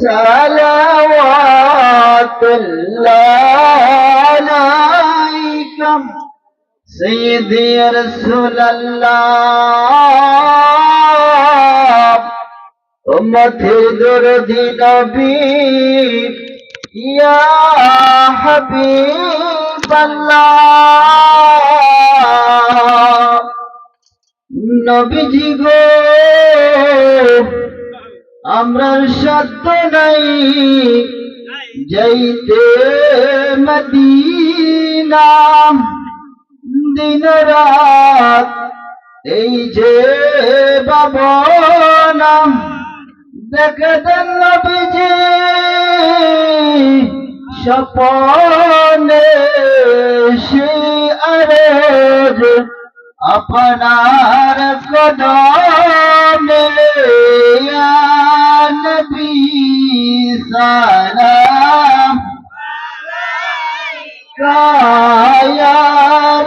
صلوات الله عليك سيدي رسول الله উম্মতের দরদি নবী ইয়া হাবিবাল্লাহ নবীজি গো আমরার সাধ্য নাই যাইতে মদিনা। দিন রাত এই যে বাবনা দেখতেন নবীজি স্বপনে সে আরজ আপনার কদমে سلام يا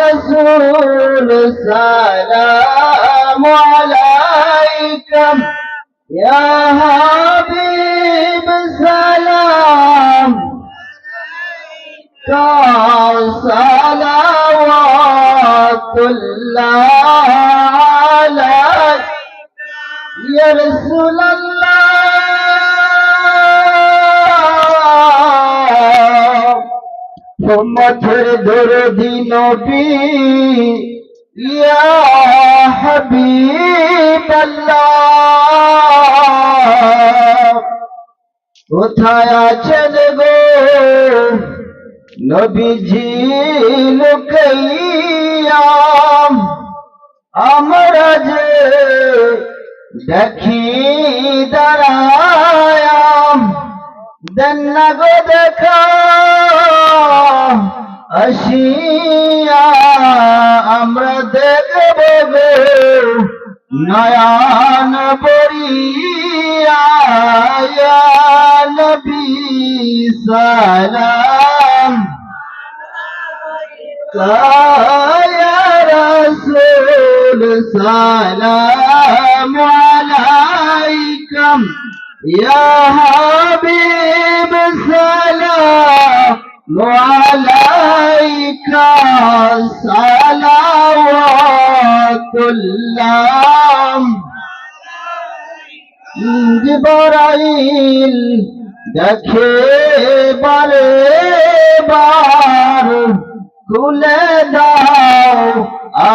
رسول سلام عليك يا حبيب سلام صلوات الله عليك يا رسول الله উম্মতের দরদি নবী ইয়া কোথায় আছেন গো নবীজি লুকাইয়া? আমরা যে দেখি দাঁড়ায়াম দেন না গো দেখা আসিয়া আমরা দেখব গে নয়ন পড়িয়া নবী সালাম আলাইকুম। يا حبيب سلام عليك صلوات الله জিবরাইল দেখে বারে বার খুলে দাও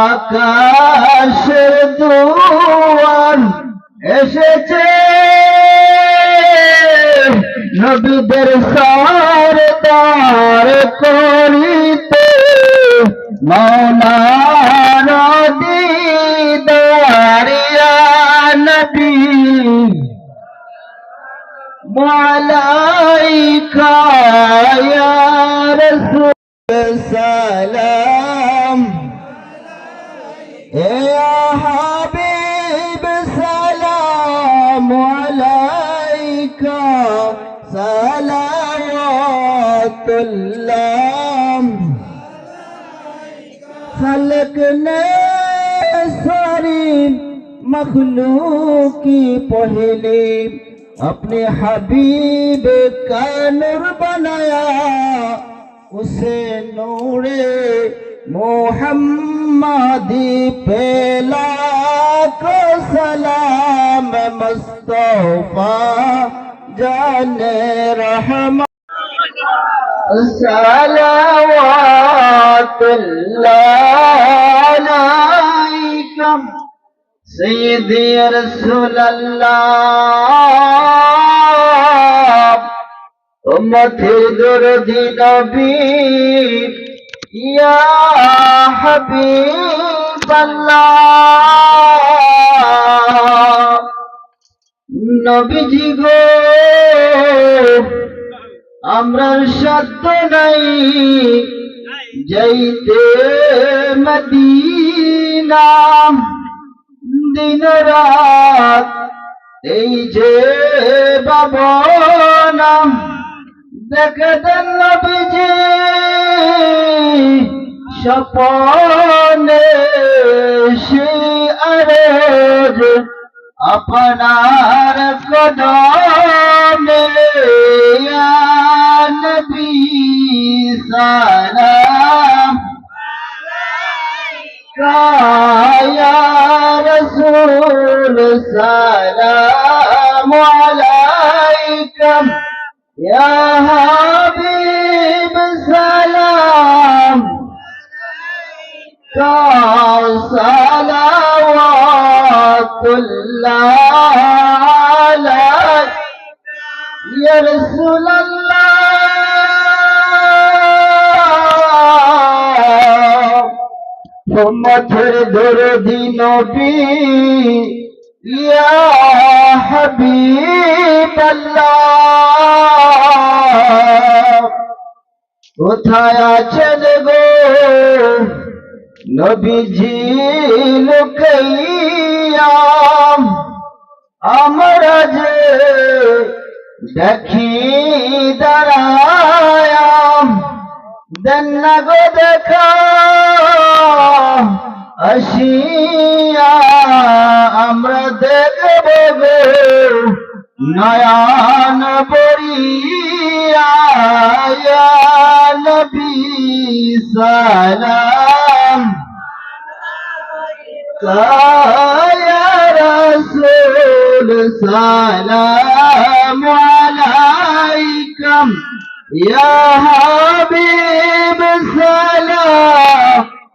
আকাশ দুয়ার এসেছে নবীদের সরদার করিতে মৌনার দিদারিয়া নবী। মালাইকায়া রসুল সালাম। এ আহা کلام خلق نے ساری مخلوق کی پہلی اپنے حبیب کا نور بنایا، اسے نور محمدی پیلا کو سلام مصطفیٰ جان رحمہ صلوات الله عليكم سيدي رسول الله উম্মতের দরদি নবী ইয়া হাবিবাল্লাহ নবীজি গো আমরার সাধ্য নাই যাইতে মদিনা। দিন রাত এই যে বাবনা দেখতেন নবীজি স্বপনে সে আরজ আপনার কদমে। نبي سلام يا رسول سلام عليك يا حبيب سلام صلوات الله عليك يا رسول الله উম্মতের দরদি নবী, ইয়া হাবিবাল্লাহ। কোথায় আছেন গো নবীজি লুকাইয়া? আমরা যে দেখি দাঁড়ায়াম দেন গো দেখা। আসিয়া আমরা দেখব গো নয়ন পড়িয়া নবী সালাম। রসুল সালাম আলাইকুম। ইয়া হাবিব সালাম।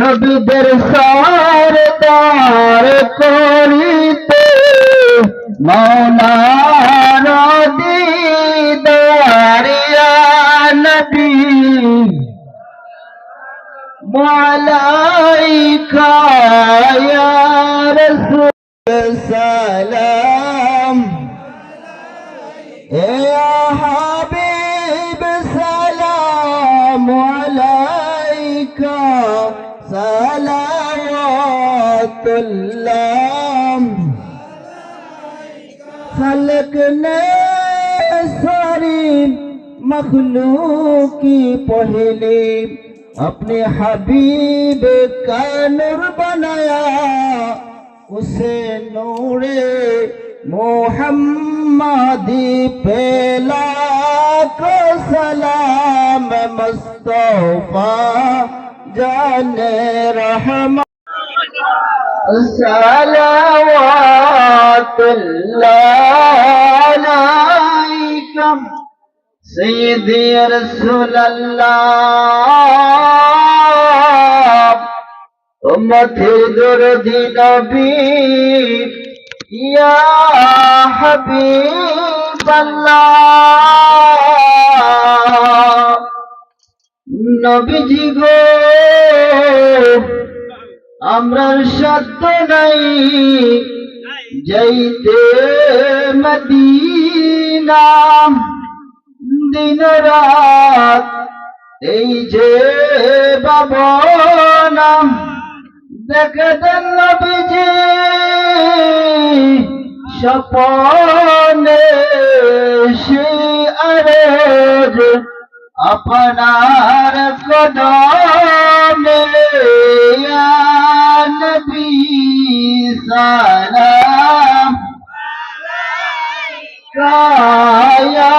নবীদের সরদার করিতে মৌলানা দিদারিয়া নবী। মালাইকা اللہ خلق نے ساری مخلوق کی پہلے اپنے حبیب کا نور بنایا، اسے نور محمدی پیلا کو سلام مصطفیٰ جان رحمہ صلوات الله عليكم سيدي يا رسول الله أمتي دردي نبي يا حبيب الله নবীজি গো আমরার সাধ্য নাই। যাইতে মদিনা। দিন রাত এই যে বাবনা। দেখে দেন নবীজি স্বপনে সে আরজ আপনার কদমে। نبي سلام يا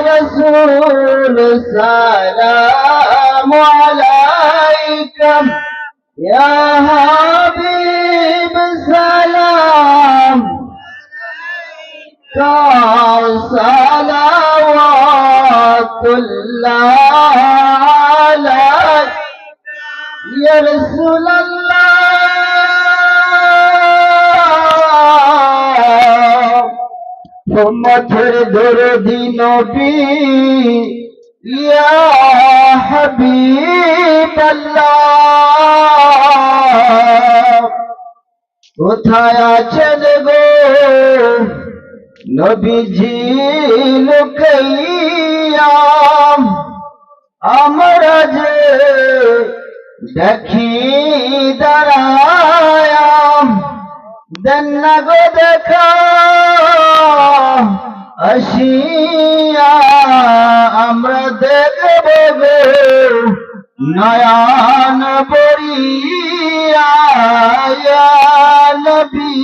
رسول سلام عليك يا حبيب سلام صلوات الله عليك يا رسول الله উম্মতের দরদি নবী, ইয়া কোথায় আছেন গো নবীজি লুকাইয়া? আমরা যে দেখি দাঁড়ায়াম দেন গো দেখা। আসিয়া আমরা দেখব গো নয়ন বরিয়া নবী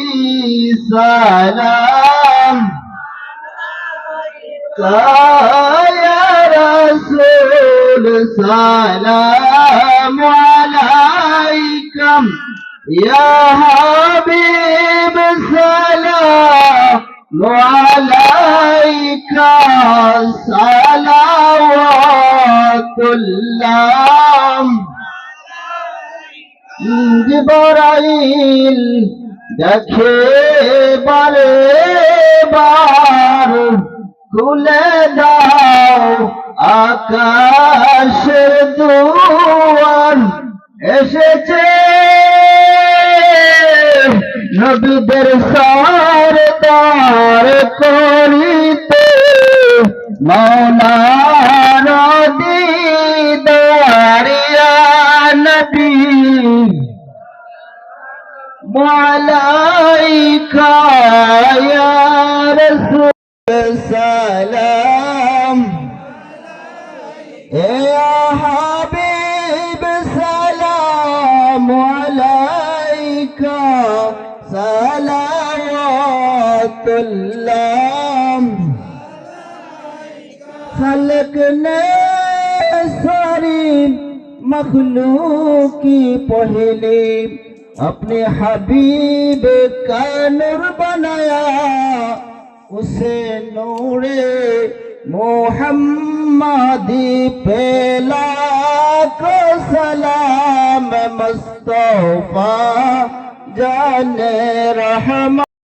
সালাম। রসুল সালাম আলাইকুম ইয়া হাবিব سلام عليك صلوات الله জিবরাইল দেখে বারে বার খুলে দাও আকাশের দুয়ার এসেছে নবীদের সারদার করিতে মৌলার مخلوق کی پہلی اپنے حبیب کا نور بنایا، اسے نور محمدی پہلا کو سلام مصطفیٰ جان رحمت